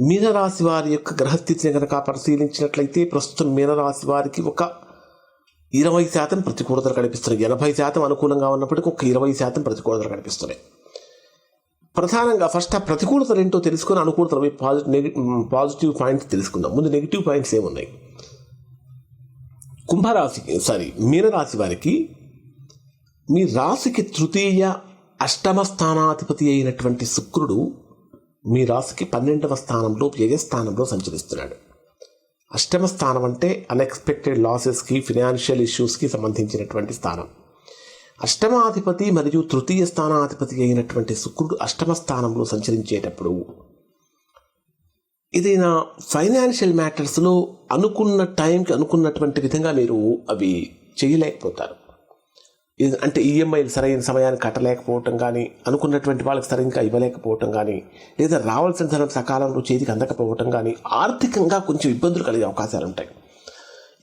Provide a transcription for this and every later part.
మీనరాశి వారి యొక్క గ్రహస్థితిని కనుక పరిశీలించినట్లయితే ప్రస్తుతం మీనరాశి వారికి ఒక ఇరవై శాతం ప్రతికూలతలు కనిపిస్తున్నాయి. ఎనభై శాతం అనుకూలంగా ఉన్నప్పటికీ ఒక ఇరవై శాతం ప్రతికూలతలు కనిపిస్తున్నాయి. ప్రధానంగా ఫస్ట్ ఆ ప్రతికూలతలు ఏంటో తెలుసుకుని అనుకూలతలు పాజిటివ్ పాజిటివ్ పాయింట్స్ తెలుసుకుందాం. ముందు నెగిటివ్ పాయింట్స్ ఏమున్నాయి? కుంభరాశికి సారీ మీనరాశి వారికి మీ రాశికి తృతీయ అష్టమ స్థానాధిపతి అయినటువంటి శుక్రుడు మీ రాశికి పన్నెండవ స్థానంలో వ్యయస్థానంలో సంచరిస్తున్నాడు. అష్టమ స్థానం అంటే అన్ఎక్స్పెక్టెడ్ లాసెస్కి ఫినాన్షియల్ ఇష్యూస్కి సంబంధించినటువంటి స్థానం. అష్టమాధిపతి మరియు తృతీయ స్థానాధిపతి అయినటువంటి శుక్రుడు అష్టమ స్థానంలో సంచరించేటప్పుడు ఏదైనా ఫైనాన్షియల్ మ్యాటర్స్లో అనుకున్న టైంకి అనుకున్నటువంటి విధంగా మీరు అవి చేయలేకపోతారు. అంటే ఈఎంఐలు సరైన సమయానికి కట్టలేకపోవటం కానీ అనుకున్నటువంటి వాళ్ళకి సరిగ్గా ఇవ్వలేకపోవటం కానీ లేదా రావాల్సిన ధనం సకాలంలో చేతికి అందకపోవటం కానీ ఆర్థికంగా కొంచెం ఇబ్బందులు కలిగే అవకాశాలు ఉంటాయి.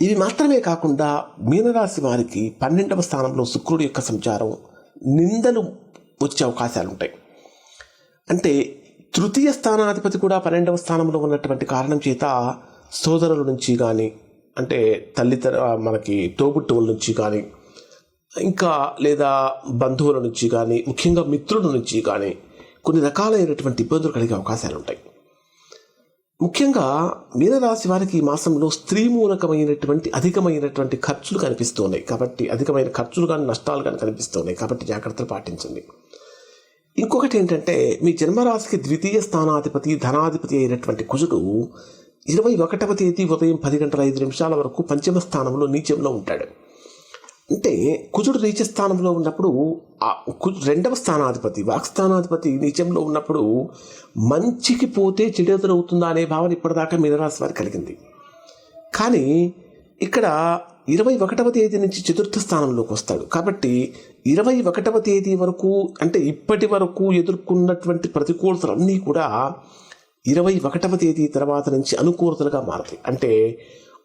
ఇవి మాత్రమే కాకుండా మీనరాశి వారికి పన్నెండవ స్థానంలో శుక్రుడి యొక్క సంచారం నిందలు వచ్చే అవకాశాలు ఉంటాయి. అంటే తృతీయ స్థానాధిపతి కూడా పన్నెండవ స్థానంలో ఉన్నటువంటి కారణం చేత సోదరుల నుంచి కానీ అంటే తల్లితర మనకి తోబుట్టువుల నుంచి కానీ ఇంకా లేదా బంధువుల నుంచి కానీ ముఖ్యంగా మిత్రుల నుంచి కానీ కొన్ని రకాలైనటువంటి ఇబ్బందులు కలిగే అవకాశాలు ఉంటాయి ముఖ్యంగా మీనరాశి వారికి ఈ మాసంలో స్త్రీ మూలకమైనటువంటి అధికమైనటువంటి ఖర్చులు కనిపిస్తూ ఉన్నాయి కాబట్టి అధికమైన ఖర్చులు కానీ నష్టాలు కానీ కనిపిస్తూ ఉన్నాయి కాబట్టి జాగ్రత్తలు పాటించండి. ఇంకొకటి ఏంటంటే మీ జన్మరాశికి ద్వితీయ స్థానాధిపతి ధనాధిపతి అయినటువంటి కుజుడు ఇరవై ఒకటవ తేదీ ఉదయం పది గంటల ఐదు నిమిషాల వరకు పంచమ స్థానంలో నీచంలో ఉంటాడు. అంటే కుజుడు నీచ స్థానంలో ఉన్నప్పుడు కు- రెండవ స్థానాధిపతి వాక్స్థానాధిపతి నీచంలో ఉన్నప్పుడు మంచికి పోతే చెడు ఎదురవుతుందా అనే భావన ఇప్పటిదాకా మీనరాశి వారికి కలిగింది. కానీ ఇక్కడ ఇరవై ఒకటవ తేదీ నుంచి చతుర్థ స్థానంలోకి వస్తాడు. కాబట్టి ఇరవై ఒకటవ తేదీ వరకు అంటే ఇప్పటి వరకు ఎదుర్కొన్నటువంటి ప్రతికూలతలన్నీ కూడా ఇరవై ఒకటవ తేదీ తర్వాత నుంచి అనుకూలతలుగా మారతాయి. అంటే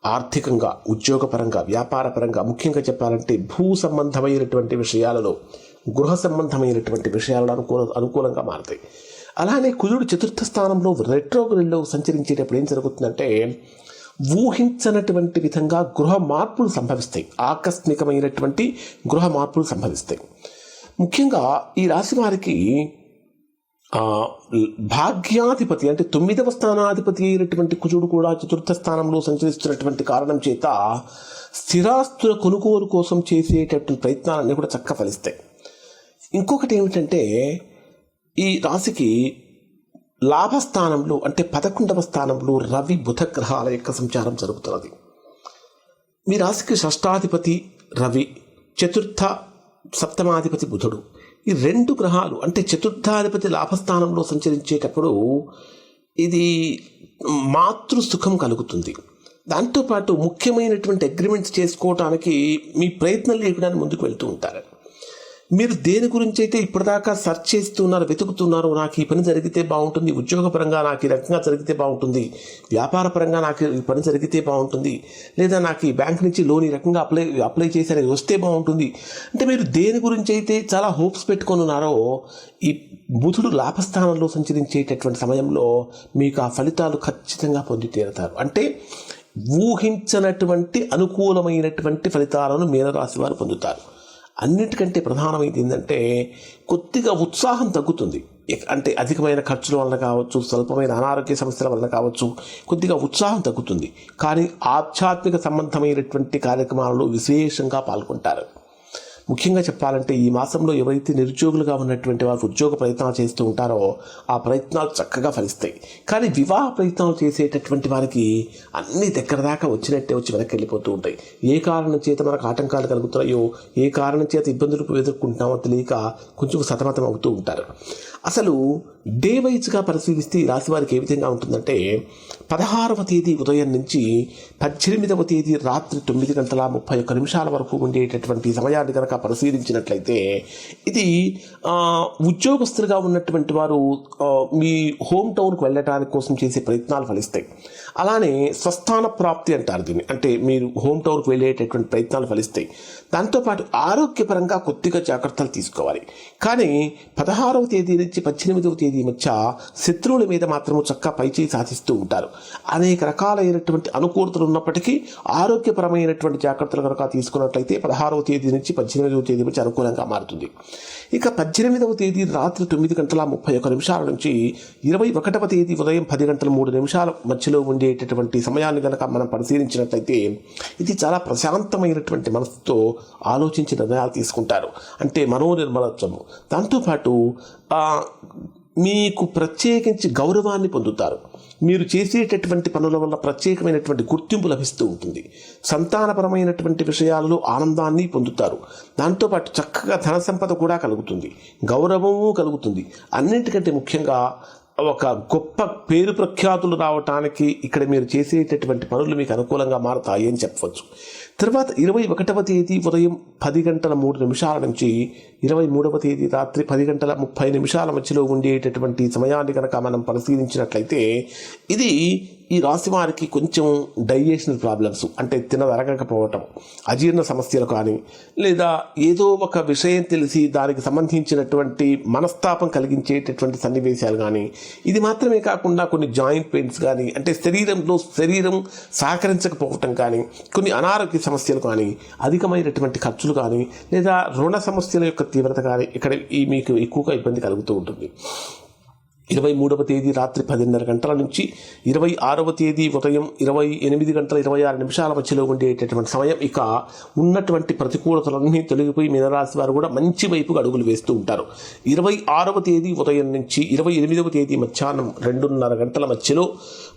ఆర్థికంగా ఉద్యోగపరంగా వ్యాపారపరంగా ముఖ్యంగా చెప్పాలంటే భూ సంబంధమైనటువంటి విషయాలలో గృహ సంబంధమైనటువంటి విషయాలలో అనుకూల అనుకూలంగా మారతాయి. అలానే కుజుడు చతుర్థ స్థానంలో రెట్రోగ్రిల్లో సంచరించేటప్పుడు ఏం జరుగుతుందంటే ఊహించనటువంటి విధంగా గృహ మార్పులు సంభవిస్తాయి. ఆకస్మికమైనటువంటి గృహ మార్పులు సంభవిస్తాయి. ముఖ్యంగా ఈ రాశి వారికి భాగ్యాధిపతి అంటే తొమ్మిదవ స్థానాధిపతి అయినటువంటి కుజుడు కూడా చతుర్థ స్థానంలో సంచరిస్తున్నటువంటి కారణం చేత స్థిరాస్తుల కొనుగోలు కోసం చేసేటటువంటి ప్రయత్నాలన్నీ కూడా చక్క ఫలిస్తాయి. ఇంకొకటి ఏమిటంటే ఈ రాశికి లాభస్థానంలో అంటే పదకొండవ స్థానంలో రవి బుధ గ్రహాల యొక్క సంచారం జరుగుతున్నది. మీ రాశికి షష్టాధిపతి రవి చతుర్థ సప్తమాధిపతి బుధుడు. ఈ రెండు గ్రహాలు అంటే చతుర్థాధిపతి లాభస్థానంలో సంచరించేటప్పుడు ఇది మాతృ సుఖం కలుగుతుంది దాంతోపాటు ముఖ్యమైనటువంటి అగ్రిమెంట్స్ చేసుకోవటానికి మీ ప్రయత్నం లేకుండా ముందుకు వెళ్తూ ఉంటారు. మీరు దేని గురించి అయితే ఇప్పటిదాకా సెర్చ్ చేస్తున్నారు వెతుకుతున్నారు నాకు ఈ పని జరిగితే బాగుంటుంది ఉద్యోగపరంగా నాకు ఈ రకంగా జరిగితే బాగుంటుంది వ్యాపారపరంగా నాకు ఈ పని జరిగితే బాగుంటుంది లేదా నాకు ఈ బ్యాంక్ నుంచి లోన్ ఈ రకంగా అప్లై అప్లై చేసి అనేది వస్తే బాగుంటుంది. అంటే మీరు దేని గురించి అయితే చాలా హోప్స్ పెట్టుకొని ఉన్నారో ఈ బుధుడు లాభస్థానంలో సంచరించేటటువంటి సమయంలో మీకు ఆ ఫలితాలు ఖచ్చితంగా పొంది తీరుతారు. అంటే ఊహించనటువంటి అనుకూలమైనటువంటి ఫలితాలను మీనరాశి వారు పొందుతారు. అన్నిటికంటే ప్రధానమైనది ఏంటంటే కొద్దిగా ఉత్సాహం తగ్గుతుంది. ఎక్- అంటే అధికమైన ఖర్చుల వలన కావచ్చు స్వల్పమైన అనారోగ్య సమస్యల వలన కావచ్చు కొద్దిగా ఉత్సాహం తగ్గుతుంది. కానీ ఆధ్యాత్మిక సంబంధమైనటువంటి కార్యక్రమాలలో విశేషంగా పాల్గొంటారు. ముఖ్యంగా చెప్పాలంటే ఈ మాసంలో ఎవరైతే నిరుద్యోగులుగా ఉన్నటువంటి వారు ఉద్యోగ ప్రయత్నాలు చేస్తూ ఉంటారో ఆ ప్రయత్నాలు చక్కగా ఫలిస్తాయి. కానీ వివాహ ప్రయత్నాలు చేసేటటువంటి వారికి అన్ని దగ్గర దాకా వచ్చినట్టే వచ్చి వెనక్కి వెళ్ళిపోతూ ఉంటాయి. ఏ కారణం చేత మనకు ఆటంకాలు కలుగుతున్నాయో ఏ కారణం చేత ఇబ్బందులు ఎదుర్కొంటున్నామో తెలియక కొంచెం సతమతం అవుతూ ఉంటారు. అసలు డే వైజ్గా పరిశీలిస్తే ఈ రాశి వారికి ఏ విధంగా ఉంటుందంటే పదహారవ తేదీ ఉదయం నుంచి పద్దెనిమిదవ తేదీ రాత్రి తొమ్మిది గంటల ముప్పై ఒక్క నిమిషాల వరకు ఉండేటటువంటి సమయాన్ని కనుక పరిశీలించినట్లయితే ఇది ఉద్యోగస్తులుగా ఉన్నటువంటి వారు మీ హోమ్ టౌన్కి వెళ్ళటానికి కోసం చేసే ప్రయత్నాలు ఫలిస్తాయి. అలానే స్వస్థాన ప్రాప్తి అంటారు దీన్ని. అంటే మీరు హోమ్ టౌన్కి వెళ్ళేటటువంటి ప్రయత్నాలు ఫలిస్తాయి. దాంతోపాటు ఆరోగ్యపరంగా కొద్దిగా జాగ్రత్తలు తీసుకోవాలి. కానీ పదహారవ తేదీ నుంచి పద్దెనిమిదవ తేదీ మధ్య శత్రువుల మీద మాత్రము చక్కగా పైచేయి సాధిస్తూ ఉంటారు. అనేక రకాలైనటువంటి అనుకూలతలు ఉన్నప్పటికీ ఆరోగ్యపరమైనటువంటి జాగ్రత్తలు కనుక తీసుకున్నట్లయితే పదహారవ తేదీ నుంచి పద్దెనిమిదవ తేదీ మధ్య అనుకూలంగా మారుతుంది. ఇక పద్దెనిమిదవ తేదీ రాత్రి తొమ్మిది గంటల ముప్పై ఒక నిమిషాల నుంచి ఇరవై ఒకటవ తేదీ ఉదయం పది గంటల మూడు నిమిషాల మధ్యలో ఉండేటటువంటి సమయాన్ని కనుక మనం పరిశీలించినట్లయితే ఇది చాలా ప్రశాంతమైనటువంటి మనసుతో ఆలోచించి నిర్ణయాలు తీసుకుంటారు. అంటే మనో నిర్మలత్వము దాంతోపాటు మీకు ప్రత్యేకించి గౌరవాన్ని పొందుతారు. మీరు చేసేటటువంటి పనుల వల్ల ప్రత్యేకమైనటువంటి గుర్తింపు లభిస్తూ ఉంటుంది. సంతానపరమైనటువంటి విషయాలలో ఆనందాన్ని పొందుతారు. దాంతోపాటు చక్కగా ధన సంపద కూడా కలుగుతుంది. గౌరవము కలుగుతుంది. అన్నింటికంటే ముఖ్యంగా ఒక గొప్ప పేరు ప్రఖ్యాతులు రావటానికి ఇక్కడ మీరు చేసేటటువంటి పనులు మీకు అనుకూలంగా మారతాయి అని చెప్పవచ్చు. తర్వాత ఇరవై ఒకటవ తేదీ ఉదయం పది గంటల మూడు నిమిషాల నుంచి ఇరవై మూడవ తేదీ రాత్రి పది గంటల ముప్పై నిమిషాల మధ్యలో ఉండేటటువంటి సమయాన్ని కనుక మనం పరిశీలించినట్లయితే ఇది ఈ రాశి వారికి కొంచెం డైజెషన్ ప్రాబ్లమ్స్ అంటే తినదరగకపోవటం అజీర్ణ సమస్యలు కానీ లేదా ఏదో ఒక విషయం తెలిసి దానికి సంబంధించినటువంటి మనస్తాపం కలిగించేటటువంటి సన్నివేశాలు కానీ ఇది మాత్రమే కాకుండా కొన్ని జాయింట్ పెయిన్స్ కానీ అంటే శరీరంలో శరీరం సహకరించకపోవటం కానీ కొన్ని అనారోగ్య సమస్యలు కానీ అధికమైనటువంటి ఖర్చులు కానీ లేదా రుణ సమస్యల యొక్క తీవ్రత కానీ ఇక్కడ ఈ మీకు ఎక్కువగా ఇబ్బంది కలుగుతూ ఉంటుంది. ఇరవై మూడవ తేదీ రాత్రి పదిన్నర గంటల నుంచి ఇరవై ఆరవ తేదీ ఉదయం ఇరవై ఎనిమిది గంటల ఇరవై ఆరు నిమిషాల మధ్యలో ఉండేటటువంటి సమయం ఇక ఉన్నటువంటి ప్రతికూలతలన్నీ తొలగిపోయి మీనరాశి వారు కూడా మంచి వైపుగా అడుగులు వేస్తూ ఉంటారు. ఇరవై ఆరవ తేదీ ఉదయం నుంచి ఇరవై ఎనిమిదవ తేదీ మధ్యాహ్నం రెండున్నర గంటల మధ్యలో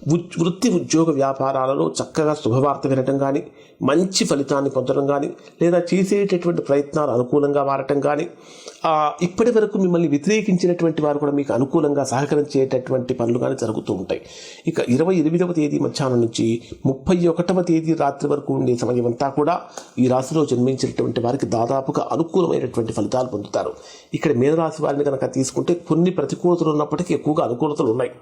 ఉద్- వృత్తి ఉద్యోగ వ్యాపారాలలో చక్కగా శుభవార్త వినటం కానీ మంచి ఫలితాన్ని పొందడం కానీ లేదా చేసేటటువంటి ప్రయత్నాలు అనుకూలంగా మారటం కానీ ఇప్పటి వరకు మిమ్మల్ని వ్యతిరేకించినటువంటి వారు కూడా మీకు అనుకూలంగా సహకరించేటటువంటి పనులు కానీ జరుగుతూ ఉంటాయి. ఇక ఇరవై ఎనిమిదవ తేదీ మధ్యాహ్నం నుంచి ముప్పై ఒకటవ తేదీ రాత్రి వరకు ఉండే సమయం అంతా కూడా ఈ రాశిలో జన్మించినటువంటి వారికి దాదాపుగా అనుకూలమైనటువంటి ఫలితాలు పొందుతారు. ఇక్కడ మీనరాశి వారిని కనుక తీసుకుంటే కొన్ని ప్రతికూలతలు ఉన్నప్పటికీ ఎక్కువగా అనుకూలతలు ఉన్నాయి.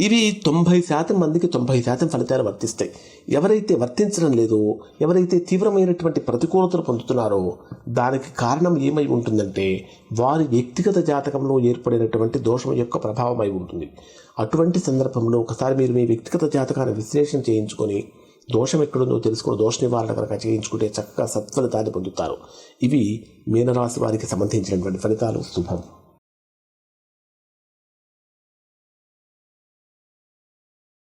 ఇవి తొంభై శాతం మందికి తొంభై శాతం ఫలితాలు వర్తిస్తాయి. ఎవరైతే వర్తించడం లేదో ఎవరైతే తీవ్రమైనటువంటి ప్రతికూలతలు పొందుతున్నారో దానికి కారణం ఏమై ఉంటుందంటే వారి వ్యక్తిగత జాతకంలో ఏర్పడినటువంటి దోషం యొక్క ప్రభావం అయి ఉంటుంది. అటువంటి సందర్భంలో ఒకసారి మీరు మీ వ్యక్తిగత జాతకాన్ని విశ్లేషణ చేయించుకొని దోషం ఎక్కడుందో తెలుసుకుని దోష నివారణ కనుక చేయించుకుంటే చక్కగా సత్ఫలితాన్ని పొందుతారు. ఇవి మీనరాశి వారికి సంబంధించినటువంటి ఫలితాలు. శుభం.